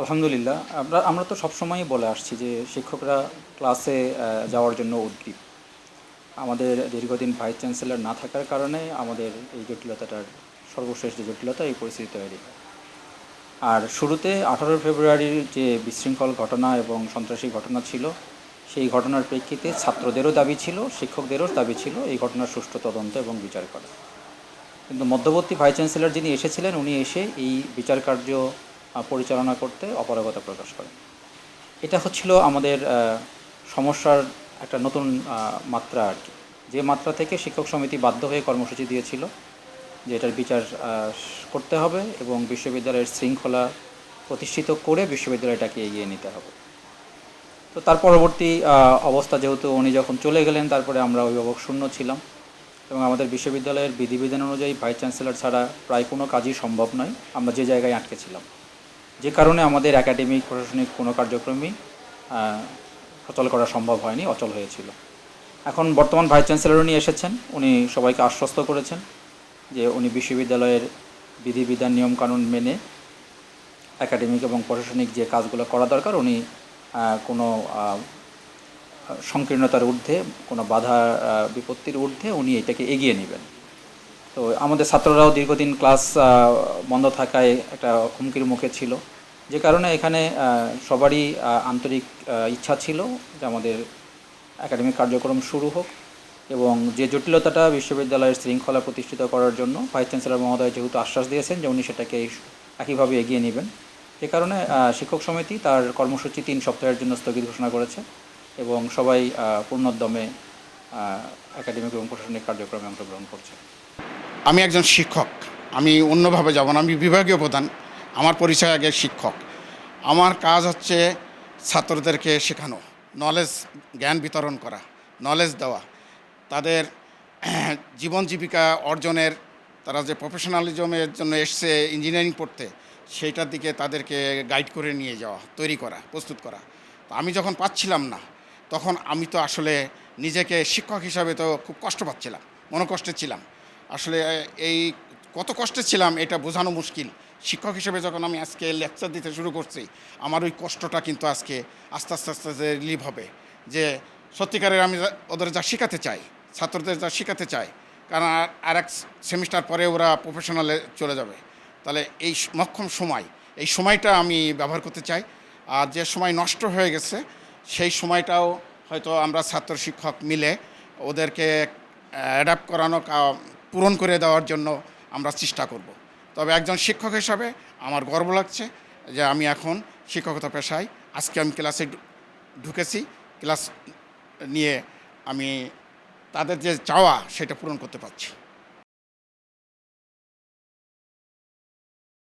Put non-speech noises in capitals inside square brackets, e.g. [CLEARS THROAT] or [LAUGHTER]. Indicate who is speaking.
Speaker 1: আলহামদুলিল্লাহ। আমরা আমরা তো সবসময়ই বলে আসছি যে শিক্ষকরা ক্লাসে যাওয়ার জন্য উদ্গ্রীব। আমাদের দীর্ঘদিন ভাইস চ্যান্সেলর না থাকার কারণে আমাদের এই জটিলতাটার সর্বশেষ যে জটিলতা, এই পরিস্থিতি তৈরি। আর শুরুতে আঠারো ফেব্রুয়ারির যে বিশৃঙ্খল ঘটনা এবং সন্ত্রাসী ঘটনা ছিল, সেই ঘটনার প্রেক্ষিতে ছাত্রদেরও দাবি ছিল, শিক্ষকদেরও দাবি ছিল এই ঘটনার সুষ্ঠু তদন্ত এবং বিচার করা। কিন্তু মধ্যবর্তী ভাইস চ্যান্সেলর যিনি এসেছিলেন, উনি এসে এই বিচার কার্য পরিচালনা করতে অপারগতা প্রকাশ করেন এটা হচ্ছিল আমাদের সমস্যার একটা নতুন মাত্রা আর কি। যে মাত্রা থেকে শিক্ষক সমিতি বাধ্য হয়ে কর্মসূচি দিয়েছিল, যে এটার বিচার করতে হবে এবং বিশ্ববিদ্যালয়ের শৃঙ্খলা প্রতিষ্ঠিত করে বিশ্ববিদ্যালয়টাকে এগিয়ে নিতে হবে। তো তার পরবর্তী অবস্থা যেহেতু উনি যখন চলে গেলেন, তারপরে আমরা অভিভাবক শূন্য ছিলাম এবং আমাদের বিশ্ববিদ্যালয়ের বিধিবিধান অনুযায়ী ভাইস চ্যান্সেলর ছাড়া প্রায় কোনো কাজই সম্ভব নয়। আমরা যে জায়গায় আটকে ছিলাম। যে কারণে আমাদের একাডেমিক প্রশাসনিক কোনো কার্যক্রমই সচল করা সম্ভব হয়নি, অচল হয়েছিল। এখন বর্তমান ভাইস চ্যান্সেলর উনি এসেছেন, উনি সবাইকে আশ্বস্ত করেছেন যে উনি বিশ্ববিদ্যালয়ের বিধিবিধান, নিয়মকানুন মেনে একাডেমিক এবং প্রশাসনিক যে কাজগুলো করা দরকার, উনি কোনো সংকীর্ণতার ঊর্ধ্বে, কোনো বাধা বিপত্তির ঊর্ধ্বে উনি এটাকে এগিয়ে নেবেন। তো আমাদের ছাত্ররাও দীর্ঘদিন ক্লাস বন্ধ থাকায় একটা হুমকির মুখে ছিল। যে কারণে এখানে সবারই আন্তরিক ইচ্ছা ছিল যে আমাদের একাডেমিক কার্যক্রম শুরু হোক এবং যে জটিলতাটা বিশ্ববিদ্যালয়ের শৃঙ্খলা প্রতিষ্ঠিত করার জন্য ভাইস চ্যান্সেলর মহোদয় যেহেতু আশ্বাস দিয়েছেন যে উনি সেটাকে একইভাবে এগিয়ে নেবেন। যে কারণে শিক্ষক সমিতি তার কর্মসূচি তিন সপ্তাহের জন্য স্থগিত ঘোষণা করেছে এবং সবাই পূর্ণোদ্যমে একাডেমিক এবং প্রশাসনিক কার্যক্রমে অংশগ্রহণ করছে।
Speaker 2: আমি একজন শিক্ষক। আমি অন্যভাবে যাব না, আমি বিভাগীয় প্রধান। আমার পরিচয় আগে শিক্ষক। আমার কাজ হচ্ছে ছাত্রদেরকে শেখানো নলেজ জ্ঞান বিতরণ করা নলেজ দেওয়া। তাদের [CLEARS THROAT] জীবন জীবিকা অর্জনের, তারা যে প্রফেশনালিজমের জন্য এসছে ইঞ্জিনিয়ারিং পড়তে, সেইটার দিকে তাদেরকে গাইড করে নিয়ে যাওয়া, তৈরি করা, প্রস্তুত করা। আমি যখন পাচ্ছিলাম না, তখন আমি তো আসলে নিজেকে শিক্ষক হিসাবে তো খুব কষ্ট পাচ্ছিলাম, মনোকষ্টে ছিলাম। আসলে এই কত কষ্টে ছিলাম এটা বোঝানো মুশকিল। শিক্ষক হিসেবে যখন আমি আজকে লেকচার দিতে শুরু করছি, আমার ওই কষ্টটা কিন্তু আজকে আস্তে আস্তে আস্তে আস্তে রিলিভ হবে। যে সত্যিকারের আমি ওদের যা শেখাতে চাই, ছাত্রদের যা শেখাতে চাই, কারণ আর- এক সেমিস্টার পরে ওরা প্রফেশনালে চলে যাবে। তাহলে এই মক্ষম সময়, এই সময়টা আমি ব্যবহার করতে চাই। আর যে সময় নষ্ট হয়ে গেছে, সেই সময়টাও হয়তো আমরা ছাত্র শিক্ষক মিলে ওদেরকে অ্যাডাপ্ট করানো পূরণ করে দেওয়ার জন্য আমরা চেষ্টা করব। তবে একজন শিক্ষক হিসাবে আমার গর্ব লাগছে যে আমি এখন শিক্ষকতা পেশায় আজকে আমি ক্লাসে ঢুকেছি, ক্লাস নিয়ে আমি তাদের যে চাওয়া সেটা পূরণ করতে পারছি।